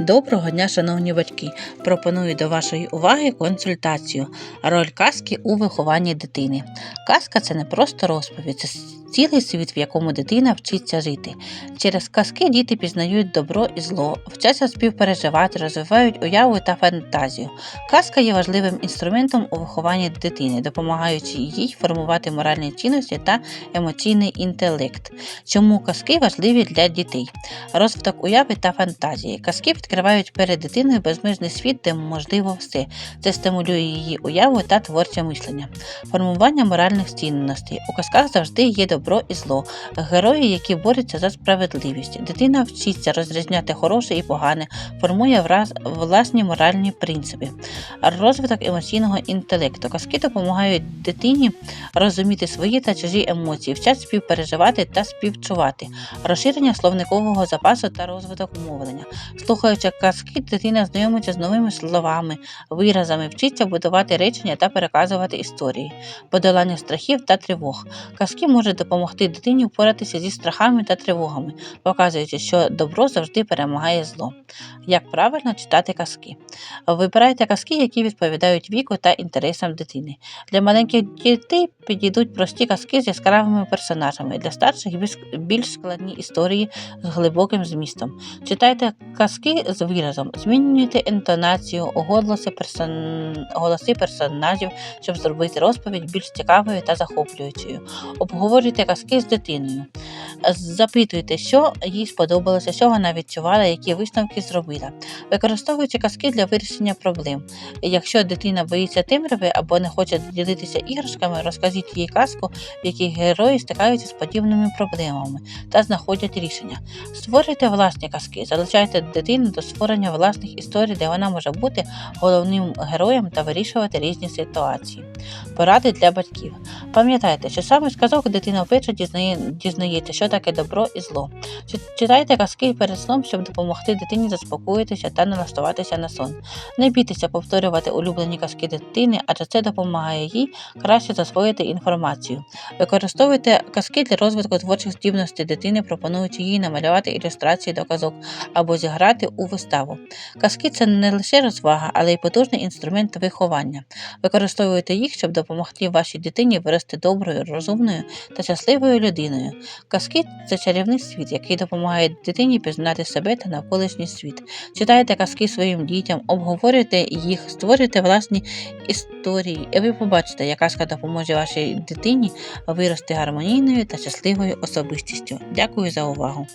Доброго дня, шановні батьки! Пропоную до вашої уваги консультацію. Роль казки у вихованні дитини. Казка це не просто розповідь, це цілий світ, в якому дитина вчиться жити. Через казки діти пізнають добро і зло, вчаться співпереживати, розвивають уяву та фантазію. Казка є важливим інструментом у вихованні дитини, допомагаючи їй формувати моральні цінності та емоційний інтелект. Чому казки важливі для дітей? Розвиток уяви та фантазії. Казки відкривають перед дитиною безмежний світ, де можливо все. Це стимулює її уяву та творче мислення. Формування моральних цінностей. У казках завжди є добро і зло. Герої, які борються за справедливість. Дитина вчиться розрізняти хороше і погане, формує враз- власні моральні принципи. Розвиток емоційного інтелекту. Казки допомагають дитині розуміти свої та чужі емоції, вчать співпереживати та співчувати, розширення словникового запасу та розвиток мовлення. Слухаючи казки, дитина знайомиться з новими словами, виразами, вчиться будувати речення та переказувати історії, подолання страхів та тривог. Казки можуть допомогти дитині впоратися зі страхами та тривогами, показуючи, що добро завжди перемагає зло. Як правильно читати казки? Вибирайте казки, які відповідають віку та інтересам дитини. Для маленьких дітей підійдуть прості казки з яскравими персонажами, для старших більш- складні історії з глибоким змістом. Читайте казки з виразом, змінюйте інтонацію, голоси, персон... голоси персонажів, щоб зробити розповідь більш цікавою та захоплюючою. Обговорюйте казки з дитиною. Запитуйте, що їй сподобалося, що вона відчувала, які висновки зробила. Використовуйте казки для вирішення проблем. Якщо дитина боїться темряви або не хоче ділитися іграшками, розкажіть їй казку, в якій герої стикаються з подібними проблемами та знаходять рішення. Створюйте власні казки, залучайте дитину до створення власних історій, де вона може бути головним героєм та вирішувати різні ситуації. Поради для батьків. Пам'ятайте, що саме з казок дитина вперше дізнає, дізнається, що таке добро і зло. Читайте казки перед сном, щоб допомогти дитині заспокоїтися та налаштуватися на сон. Не бійтеся повторювати улюблені казки дитини, адже це допомагає їй краще засвоїти інформацію. Використовуйте казки для розвитку творчих здібностей дитини, пропонуючи їй намалювати ілюстрації до казок або зіграти у виставу. Казки це не лише розвага, але й потужний інструмент виховання. Використовуйте їх, щоб допомогти вашій дитині вирости доброю, розумною та щасливою людиною. Казки це чарівний світ, який допомагає дитині пізнати себе та навколишній світ. Читайте казки своїм дітям, обговорюйте їх, створюйте власні історії, і ви побачите, як казка допоможе вашій дитині вирости гармонійною та щасливою особистістю. Дякую за увагу!